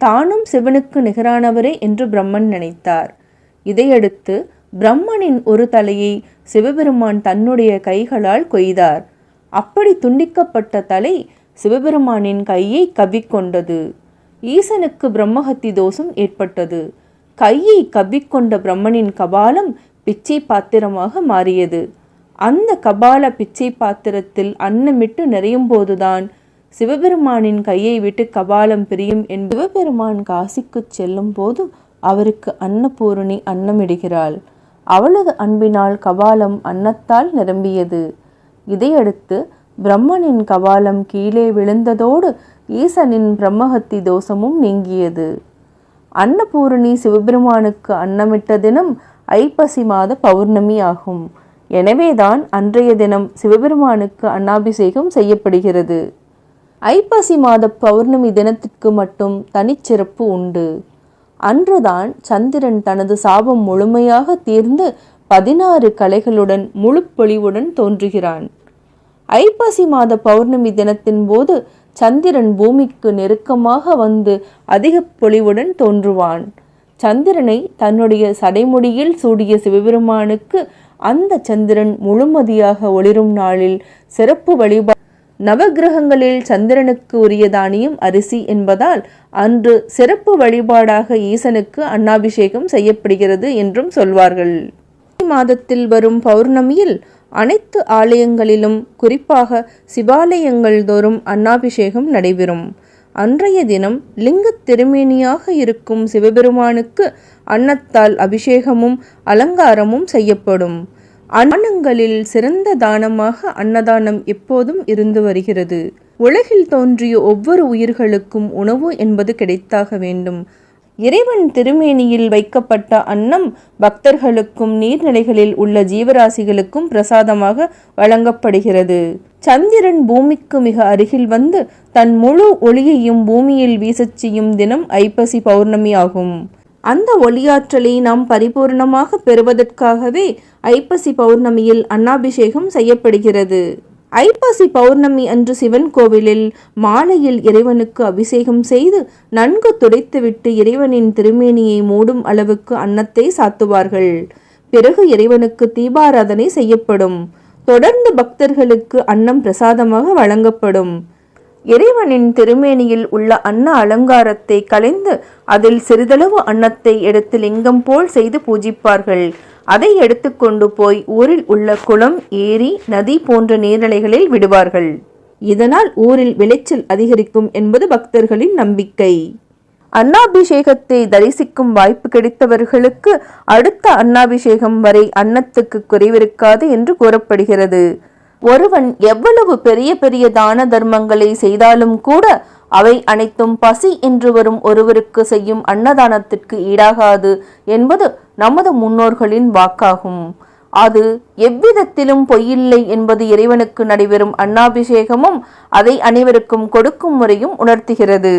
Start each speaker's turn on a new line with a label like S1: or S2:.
S1: தானும் சிவனுக்கு நிகரானவரே என்று பிரம்மன் நினைத்தார். இதையடுத்து பிரம்மனின் ஒரு தலையை சிவபெருமான் தன்னுடைய கைகளால் கொய்தார். அப்படி துண்டிக்கப்பட்ட தலை சிவபெருமானின் கையை கவ்விக்கொண்டது. ஈசனுக்கு பிரம்மஹத்தி தோஷம் ஏற்பட்டது. கையை கவ்விக்கொண்ட பிரம்மனின் கபாலம் பிச்சை பாத்திரமாக மாறியது. அந்த கபால பிச்சை பாத்திரத்தில் அன்னமிட்டு நிறையும் போதுதான் சிவபெருமானின் கையை விட்டு கபாலம் பிரியும் என் சிவபெருமான் காசிக்குச் செல்லும் போது அவருக்கு அன்னபூரணி அன்னமிடுகிறாள். அவளது அன்பினால் கபாலம் அன்னத்தால் நிரம்பியது. இதையடுத்து பிரம்மனின் கபாலம் கீழே விழுந்ததோடு ஈசனின் பிரம்மஹத்தி தோஷமும் நீங்கியது. அன்னபூரணி சிவபெருமானுக்கு அன்னமிட்ட தினம் ஐப்பசி மாத பௌர்ணமி ஆகும். எனவேதான் அன்றைய தினம் சிவபெருமானுக்கு அன்னாபிஷேகம் செய்யப்படுகிறது. ஐப்பசி மாத பௌர்ணமி தினத்திற்கு மட்டும் தனிச்சிறப்பு உண்டு. அன்றுதான் சந்திரன் தனது சாபம் முழுமையாக தீர்ந்து பதினாறு கலைகளுடன் முழு பொலிவுடன் தோன்றுகிறான். ஐப்பசி மாத பௌர்ணமி தினத்தின் போது சந்திரன் பூமிக்கு நெருக்கமாக வந்து அதிக பொலிவுடன் தோன்றுவான். சந்திரனை தன்னுடைய சடைமுடியில் சூடிய சிவபெருமானுக்கு அந்த சந்திரன் முழுமதியாக ஒளிரும் நாளில் சிறப்பு வழிபாடு நவகிரகங்களில் சந்திரனுக்கு உரிய தானியம் அரிசி என்பதால் அன்று சிறப்பு வழிபாடாக ஈசனுக்கு அன்னாபிஷேகம் செய்யப்படுகிறது என்றும் சொல்வார்கள். மாதத்தில் வரும் பௌர்ணமியில் அனைத்து ஆலயங்களிலும் குறிப்பாக சிவாலயங்கள் தோறும் அன்னாபிஷேகம் நடைபெறும். அன்றைய தினம் லிங்கத் திருமேனியாக இருக்கும் சிவபெருமானுக்கு அன்னத்தால் அபிஷேகமும் அலங்காரமும் செய்யப்படும். அன்னங்களில் சிறந்த தானமாக அன்னதானம் எப்போதும் இருந்து வருகிறது. உலகில் தோன்றிய ஒவ்வொரு உயிர்களுக்கும் உணவு என்பது கிடைத்தாக வேண்டும். இறைவன் திருமேனியில் வைக்கப்பட்ட அன்னம் பக்தர்களுக்கும் நீர்நிலைகளில் உள்ள ஜீவராசிகளுக்கும் பிரசாதமாக வழங்கப்படுகிறது. சந்திரன் பூமிக்கு மிக அருகில் வந்து தன் முழு ஒளியையும் பூமியில் வீசச் செய்யும் தினம் ஐப்பசி பௌர்ணமி ஆகும். அந்த ஒளியாற்றலை நாம் பரிபூர்ணமாக பெறுவதற்காகவே ஐப்பசி பௌர்ணமியில் அன்னாபிஷேகம் செய்யப்படுகிறது. ஐப்பசி பௌர்ணமி அன்று சிவன் கோவிலில் மாலையில் இறைவனுக்கு அபிஷேகம் செய்து நன்கு துடைத்துவிட்டு இறைவனின் திருமேனியை மூடும் அளவுக்கு அன்னத்தை சாத்துவார்கள். பிறகு இறைவனுக்கு தீபாராதனை செய்யப்படும். தொடர்ந்து பக்தர்களுக்கு அன்னம் பிரசாதமாக வழங்கப்படும். இறைவனின் திருமேனியில் உள்ள அன்ன அலங்காரத்தை கலைந்து அதில் சிறிதளவு அன்னத்தை எடுத்து லிங்கம் போல் செய்து பூஜிப்பார்கள். அதை எடுத்துக்கொண்டு போய் ஊரில் உள்ள குளம் ஏரி நதி போன்ற நீர்நிலைகளில் விடுவார்கள். இதனால் ஊரில் விளைச்சல் அதிகரிக்கும் என்பது பக்தர்களின் நம்பிக்கை. அன்னாபிஷேகத்தை தரிசிக்கும் வாய்ப்பு கிடைத்தவர்களுக்கு அடுத்த அன்னாபிஷேகம் வரை அன்னத்துக்கு குறைவிருக்காது என்று கூறப்படுகிறது. ஒருவன் எவ்வளவு பெரிய பெரிய தான தர்மங்களை செய்தாலும் கூட அவை அனைத்தும் பசி என்று வரும் ஒருவருக்கு செய்யும் அன்னதானத்திற்கு ஈடாகாது என்பது நமது முன்னோர்களின் வாக்காகும். அது எவ்விதத்திலும் பொய்யில்லை என்பது இறைவனுக்கு நடைபெறும் அன்னாபிஷேகமும் அதை அனைவருக்கும் கொடுக்கும் முறையும் உணர்த்துகிறது.